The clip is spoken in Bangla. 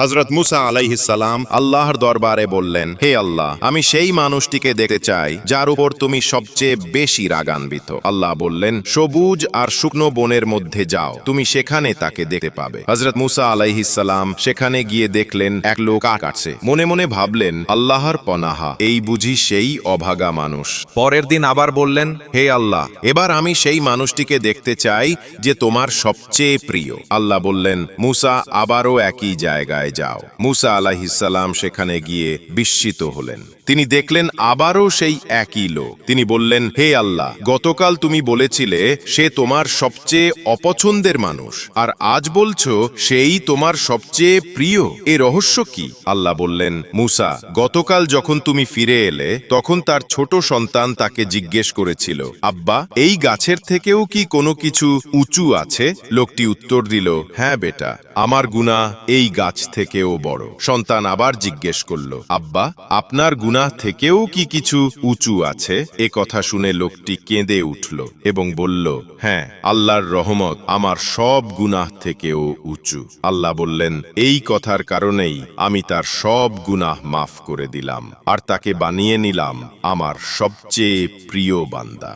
হজরত মুসা আলাইহিসাল্লাম আল্লাহর দরবারে বললেন, হে আল্লাহ, আমি সেই মানুষটিকে দেখতে চাই, যার উপর তুমি সবচেয়ে বেশি রাগান্বিত। আল্লাহ বললেন, সবুজ আর শুকনো বনের মধ্যে যাও, তুমি সেখানে তাকে দেখতে পাবে। হজরত মুসা আলাইহিসাল্লাম সেখানে গিয়ে দেখলেন, এক লোক কাটছে মনে মনে ভাবলেন, আল্লাহর পনাহা, এই বুঝি সেই অভাগা মানুষ। পরের দিন আবার বললেন, হে আল্লাহ, এবার আমি সেই মানুষটিকে দেখতে চাই, যে তোমার সবচেয়ে প্রিয়। আল্লাহ বললেন, মুসা আবারও একই জায়গায় যাও। মুসা আলাহিসাল্লাম সেখানে গিয়ে বিস্মিত হলেন। তিনি দেখলেন আবারও সেই একই লোক। তিনি বললেন, হে আল্লাহ, গতকাল তুমি বলেছিলে, সে তোমার সবচেয়ে অপছন্দের মানুষ। আর আজ বলছো, সেই তোমার সবচেয়ে প্রিয়। এ রহস্য কি? আল্লাহ বললেন, মুসা, গতকাল যখন তুমি ফিরে এলে, তখন তার ছোট সন্তান তাকে জিজ্ঞেস করেছিল, আব্বা, এই গাছের থেকেও কি কোনো কিছু উঁচু আছে লোকটি উত্তর দিল হ্যাঁ বেটা, আমার গুণা এই গাছ থেকেও বড়। সন্তান আবার জিজ্ঞেস করল, আব্বা, আপনার গুনাহ থেকেও কি কিছু উঁচু আছে? এ কথা শুনে লোকটি কেঁদে উঠল এবং বলল হ্যাঁ আল্লাহর রহমত আমার সব গুনাহ থেকেও উঁচু। আল্লাহ বললেন, এই কথার কারণেই আমি তার সব গুনাহ মাফ করে দিলাম, আর তাকে বানিয়ে নিলাম আমার সবচেয়ে প্রিয় বান্দা।